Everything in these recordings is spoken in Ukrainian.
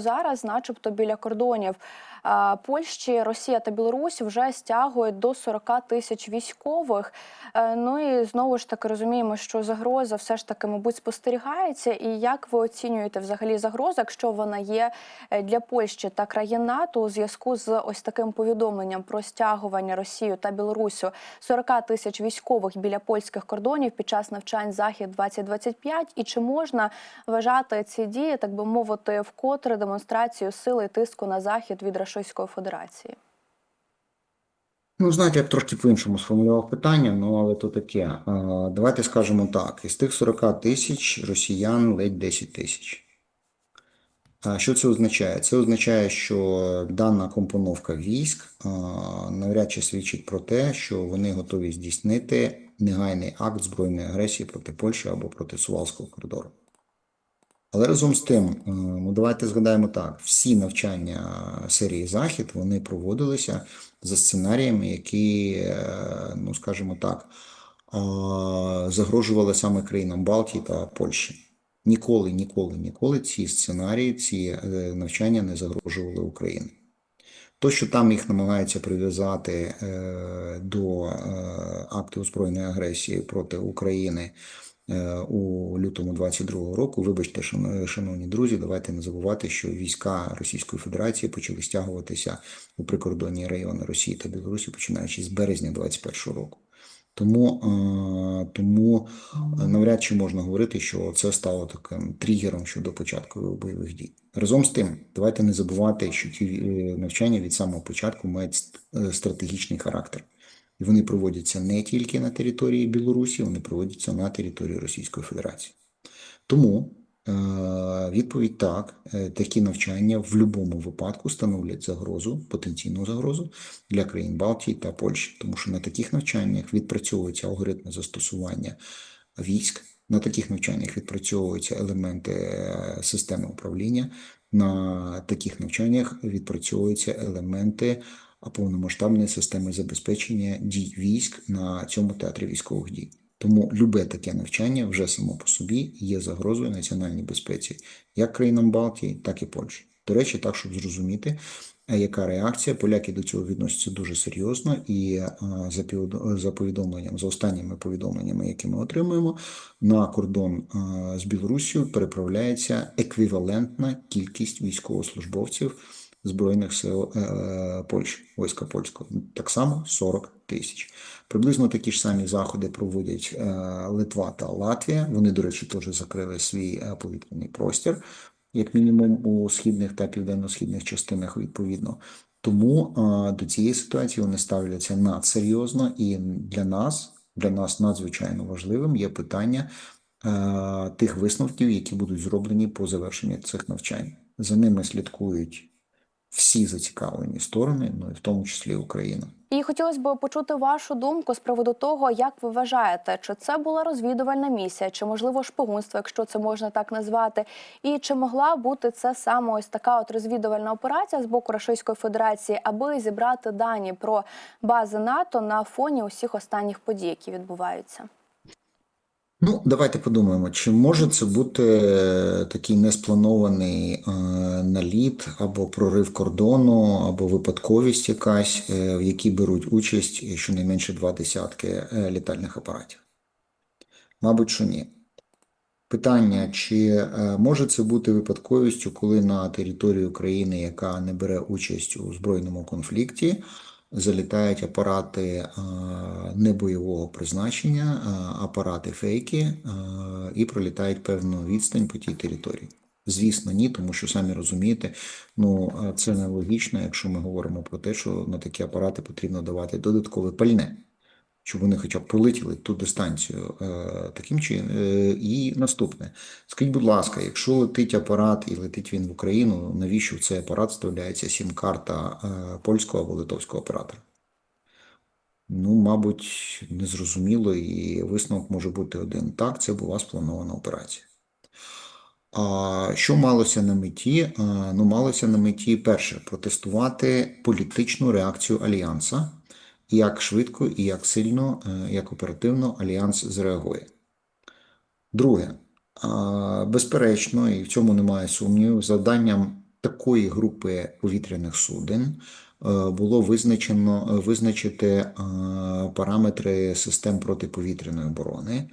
Зараз, начебто, біля кордонів Польщі, Росія та Білорусь вже стягують до 40 тисяч військових. Е, Ну і знову ж таки розуміємо, що загроза все ж таки, мабуть, спостерігається. І як ви оцінюєте взагалі загрозу, якщо вона є е, для Польщі та країн НАТО у зв'язку з ось таким повідомленням про стягування Росію та Білорусю 40 тисяч військових біля польських кордонів під час навчань захід 2025 І чи можна вважати ці дії, так би мовити, вкотре демонстрацію сили тиску на захід від Російської Федерації? Ну, знаєте, я б трошки по-іншому сформулював питання, ну але то таке. Давайте скажемо так: із тих 40 тисяч росіян ледь 10 тисяч. Що це означає? Це означає, що дана компоновка військ навряд чи свідчить про те, що вони готові здійснити негайний акт збройної агресії проти Польщі або проти Сувалського коридору. Але разом з тим, е, ну давайте згадаємо так: всі навчання серії Захід вони проводилися за сценаріями, які, е, ну скажімо так, е, загрожували саме країнам Балтії та Польщі. Ніколи, ніколи, ніколи ці сценарії, ці навчання не загрожували Україні. То, що там їх намагаються прив'язати до акту збройної агресії проти України у лютому 22-го року, вибачте, шано- шановні друзі, давайте не забувати, що війська Російської Федерації почали стягуватися у прикордонні райони Росії та Білорусі, починаючи з березня 21-го року. Тому, е, тому е, навряд чи можна говорити, що це стало таким тригером щодо початку бойових дій. Разом з тим, давайте не забувати, що ті е, навчання від самого початку мають е, стратегічний характер. І вони проводяться не тільки на території Білорусі, вони проводяться на території Російської Федерації. Тому е, відповідь так, е, такі навчання в будь-якому випадку становлять загрозу, потенційну загрозу для країн Балтії та Польщі, тому що на таких навчаннях відпрацьовуються алгоритми застосування військ, на таких навчаннях відпрацьовуються елементи е, системи управління, на таких навчаннях відпрацьовуються елементи повномасштабної системи забезпечення дій військ на цьому театрі військових дій. Тому любе таке навчання вже само по собі є загрозою національній безпеці як країнам Балтії, так і Польщі. До речі, так, щоб зрозуміти, е, яка реакція. Поляки до цього відносяться дуже серйозно, і е, за повідомленням, за останніми повідомленнями, які ми отримуємо, на кордон е, з Білоруссю переправляється еквівалентна кількість військовослужбовців Збройних сил е, Польщі, війська польського. Так само 40 тисяч. Приблизно такі ж самі заходи проводять е, Литва та Латвія. Вони, до речі, теж закрили свій е, повітряний простір, як мінімум у східних та південно-східних частинах відповідно. Тому до цієї ситуації вони ставляться надсерйозно, і для нас, для нас надзвичайно важливим є питання тих висновків, які будуть зроблені по завершенні цих навчань. За ними слідкують всі зацікавлені сторони, ну і в тому числі Україна. І хотілося б почути вашу думку з приводу того, як ви вважаєте, чи це була розвідувальна місія, чи можливо шпигунство, якщо це можна так назвати, і чи могла бути це саме ось така от розвідувальна операція з боку Російської Федерації, аби зібрати дані про бази НАТО на фоні усіх останніх подій, які відбуваються? Ну, давайте подумаємо, чи може це бути е, такий неспланований е, наліт або прорив кордону, або випадковість якась, е, в якій беруть участь щонайменше два десятки літальних апаратів? Мабуть, що ні. Питання, чи може це бути випадковістю, коли на території України, яка не бере участь у збройному конфлікті, залітають апарати е, небойового призначення, е, апарати фейки е, і пролітають певну відстань по тій території. Звісно, ні, тому що самі розумієте, ну це нелогічно, якщо ми говоримо про те, що на такі апарати потрібно давати додаткове пальне, щоб вони хоча б пролетіли ту дистанцію е, таким чином. Е, і наступне, скажіть, будь ласка, якщо летить апарат і летить він в Україну, навіщо в цей апарат вставляється сім-карта е, польського або литовського оператора? Ну, мабуть, незрозуміло, і висновок може бути один. Так, це була спланована операція. А що малося на меті? Ну, малося на меті перше протестувати політичну реакцію альянса, як швидко і як сильно, е, як оперативно альянс зреагує. Друге, безперечно, і в цьому немає сумнівів, завданням такої групи повітряних суден е, було визначено е, визначити параметри систем протиповітряної оборони,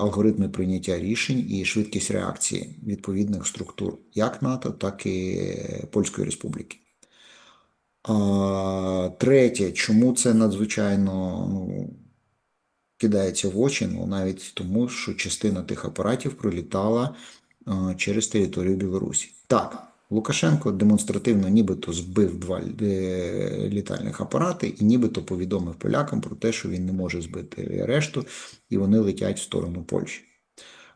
алгоритми прийняття рішень і швидкість реакції відповідних структур як НАТО, так і Польської Республіки. Третє, чому це надзвичайно ну, кидається в очі? Ну, навіть тому, що частина тих апаратів пролітала через територію Білорусі. Так, Лукашенко демонстративно нібито збив два е, літальних апарати і нібито повідомив полякам про те, що він не може збити решту, і вони летять в сторону Польщі.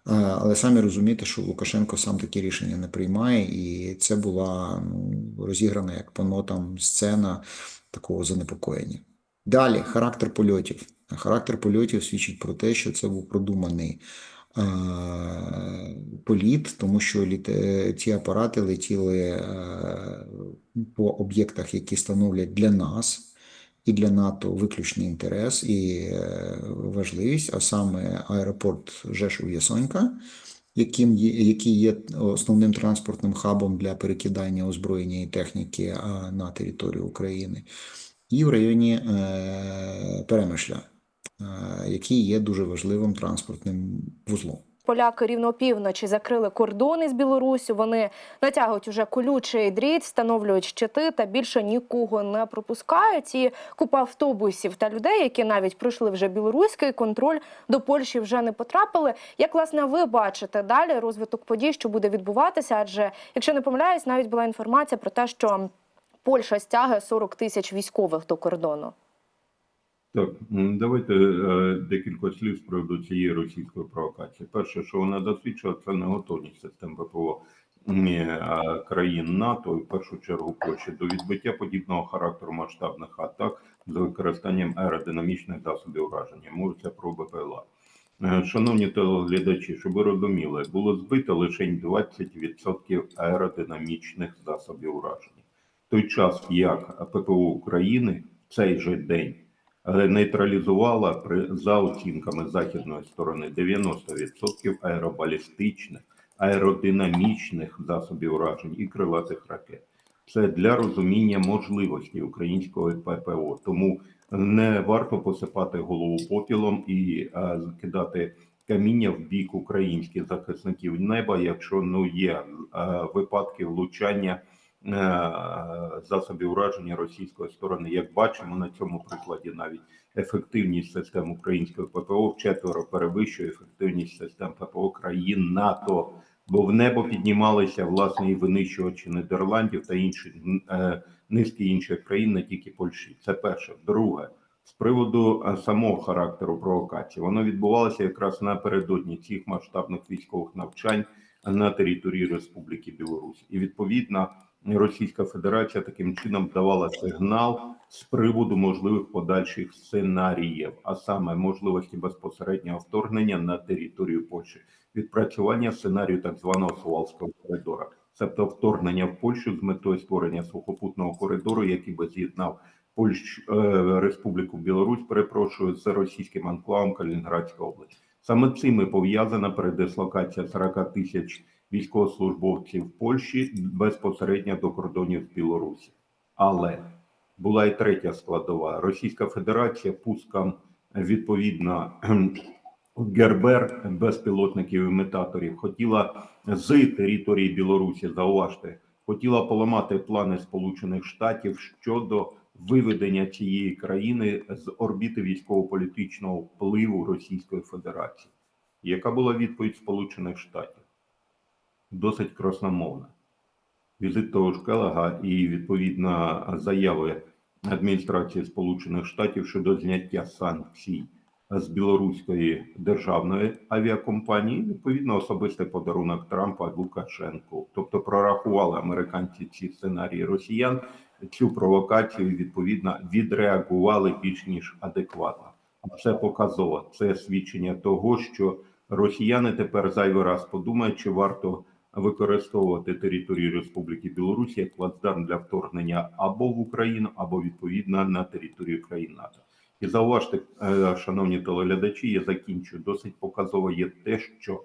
А, Але самі розумієте, що Лукашенко сам такі рішення не приймає, і це була ну, розіграна як по нотам сцена такого занепокоєння. Далі характер польотів. Характер польотів свідчить про те, що це був продуманий е, політ, тому що літ- е, ці апарати летіли е, по об'єктах, які становлять для нас і для НАТО виключний інтерес і е, важливість, а саме аеропорт Жешув-Ясонька, яким є, який є основним транспортним хабом для перекидання озброєння і техніки на територію України, і в районі е, Перемишля, е, який є дуже важливим транспортним вузлом. Поляки рівно опівночі закрили кордони з Білорусю. Вони натягують уже колючий дріт, встановлюють щити та більше нікого не пропускають. І купа автобусів та людей, які навіть пройшли вже білоруський контроль, до Польщі вже не потрапили. Як власне ви бачите далі розвиток подій, що буде відбуватися? Адже якщо не помиляюсь, навіть була інформація про те, що Польща стягує 40 тисяч військових до кордону. Так, давайте е, декілька слів з приводу цієї російської провокації. Перше, що вона засвідчила, це неготовність систем ППО е, країн НАТО, і в першу чергу Польщі, до відбиття подібного характеру масштабних атак з використанням аеродинамічних засобів ураження. Мовиться про БПЛА. Е, Шановні телеглядачі, щоб ви розуміли, було збито лише 20% аеродинамічних засобів ураження. Той час як ППО України в цей же день нейтралізувала при за оцінками західної сторони 90% аеробалістичних, аеродинамічних засобів уражень і крилатих ракет. Це для розуміння можливості українського ППО. Тому не варто посипати голову попілом і е, кидати каміння в бік українських захисників неба, якщо ну є е, випадки влучання засобів ураження російської сторони. Як бачимо на цьому прикладі, навіть ефективність систем української ППО вчетверо перевищує ефективність систем ППО країн НАТО. Бо в небо піднімалися власне і винищувачі Нідерландів та інших е, низки інших країн, не тільки Польщі. Це перше. Друге, з приводу е, самого характеру провокації, воно відбувалося якраз напередодні цих масштабних військових навчань на території Республіки Білорусь, і відповідно Російська Федерація таким чином давала сигнал з приводу можливих подальших сценаріїв, а саме можливості безпосереднього вторгнення на територію Польщі, відпрацювання сценарію так званого Сувалського коридора, тобто вторгнення в Польщу з метою створення сухопутного коридору, який би з'єднав Польщ е, Республіку Білорусь, перепрошую з російським анклавом Калінінградська область. Саме цим і пов'язана передислокація 40 тисяч військовослужбовців Польщі безпосередньо до кордонів з Білорусі. Але була і третя складова. Російська Федерація пуском відповідно Гербер безпілотників імітаторів хотіла з території Білорусі, зауважте, хотіла поламати плани Сполучених Штатів щодо виведення цієї країни з орбіти військово-політичного впливу Російської Федерації. Яка була відповідь Сполучених Штатів? Досить красномовна. Візит того ж Келега і відповідна заяви адміністрації Сполучених Штатів щодо зняття санкцій з білоруської державної авіакомпанії, відповідно, особистий подарунок Трампа Лукашенку. Тобто прорахували американці ці сценарії росіян, цю провокацію відповідно відреагували більш ніж адекватно. А Це показово. Це свідчення того, що росіяни тепер зайвий раз подумають, чи варто використовувати територію Республіки Білорусь як плацдарм для вторгнення або в Україну, або відповідно на територію країн НАТО. І зауважте, е, шановні телеглядачі, я закінчу. Досить показово є те, що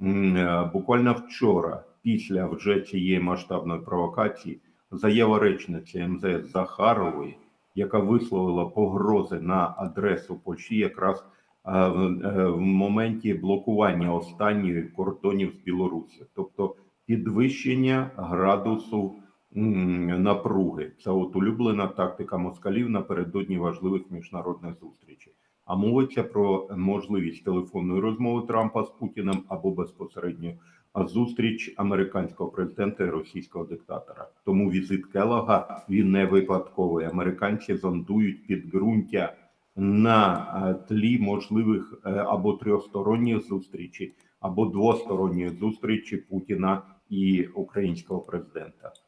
е, буквально вчора після вже цієї масштабної провокації заява речниці МЗС Захарової, яка висловила погрози на адресу Польщі якраз в, е, в моменті блокування останньої кордонів з Білорусі, тобто підвищення градусу напруги. Це от улюблена тактика москалів напередодні важливих міжнародних зустрічей. А мовиться про можливість телефонної розмови Трампа з Путіним або безпосередньо зустріч американського президента і російського диктатора. Тому візит Келога він не випадковий. Американці зондують підґрунтя на е, тлі можливих е, або трьохсторонніх зустрічей, або двосторонніх зустрічі Путіна і українського президента.